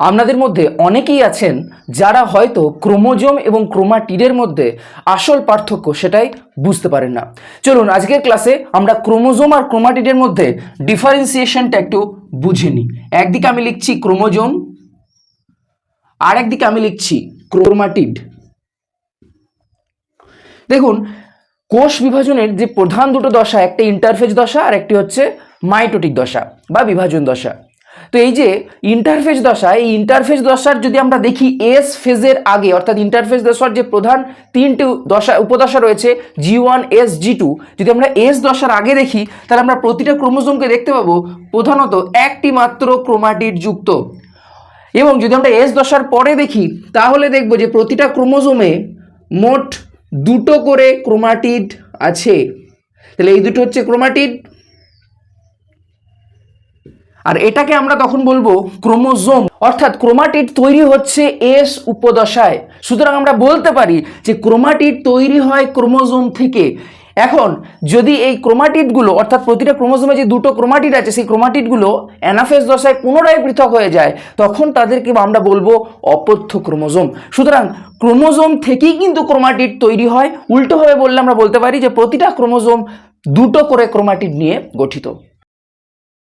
আপনাদের মধ্যে অনেকেই আছেন যারা হয়তো ক্রোমোজোম এবং ক্রোমাটিডের মধ্যে আসল পার্থক্য সেটাই বুঝতে পারেন না। চলুন, আজকের ক্লাসে আমরা ক্রোমোজোম আর ক্রোমাটিডের মধ্যে ডিফারেন্সিয়েশনটা একটু বুঝে নিই। একদিকে আমি লিখছি ক্রোমোজোম আর একদিকে আমি লিখছি ক্রোমাটিড। দেখুন, কোষ বিভাজনের যে প্রধান দুটো দশা, একটা ইন্টারফেজ দশা আর একটি হচ্ছে মাইটোটিক দশা বা বিভাজন দশা। তো এই যে ইন্টারফেস দশা, এই ইন্টারফেস দশার যদি আমরা দেখি এস ফেজের আগে, অর্থাৎ ইন্টারফেস দশার যে প্রধান তিনটি দশা, উপদশা রয়েছে G one S G two যদি আমরা এস দশার আগে দেখি, তাহলে আমরা প্রতিটা ক্রোমোজোমকে দেখতে পাবো প্রধানত একটি মাত্র ক্রোমাটিড যুক্ত। এবং যদি আমরা এস দশার পরে দেখি, তাহলে দেখব যে প্রতিটা ক্রোমোজোমে মোট দুটো করে ক্রোমাটিড আছে। তাহলে এই দুটো হচ্ছে ক্রোমাটিড আর এটাকে আমরা তখন বলব ক্রোমোজোম। অর্থাৎ ক্রোমাটিড তৈরি হচ্ছে এস উপদশায়। সুতরাং আমরা বলতে পারি যে ক্রোমাটিড তৈরি হয় ক্রোমোজোম থেকে। এখন যদি এই ক্রোমাটিডগুলো, অর্থাৎ প্রতিটা ক্রোমোজোমে যে দুটো ক্রোমাটিড আছে, সেই ক্রোমাটিডগুলো অ্যানাফেস দশায় পুনরায় পৃথক হয়ে যায়, তখন তাদেরকে আমরা বলব অপথ্য ক্রোমোজোম। সুতরাং ক্রোমোজোম থেকেই কিন্তু ক্রোমাটিড তৈরি হয়। উল্টোভাবে বললে আমরা বলতে পারি যে প্রতিটা ক্রোমোজোম দুটো করে ক্রোমাটিড নিয়ে গঠিত।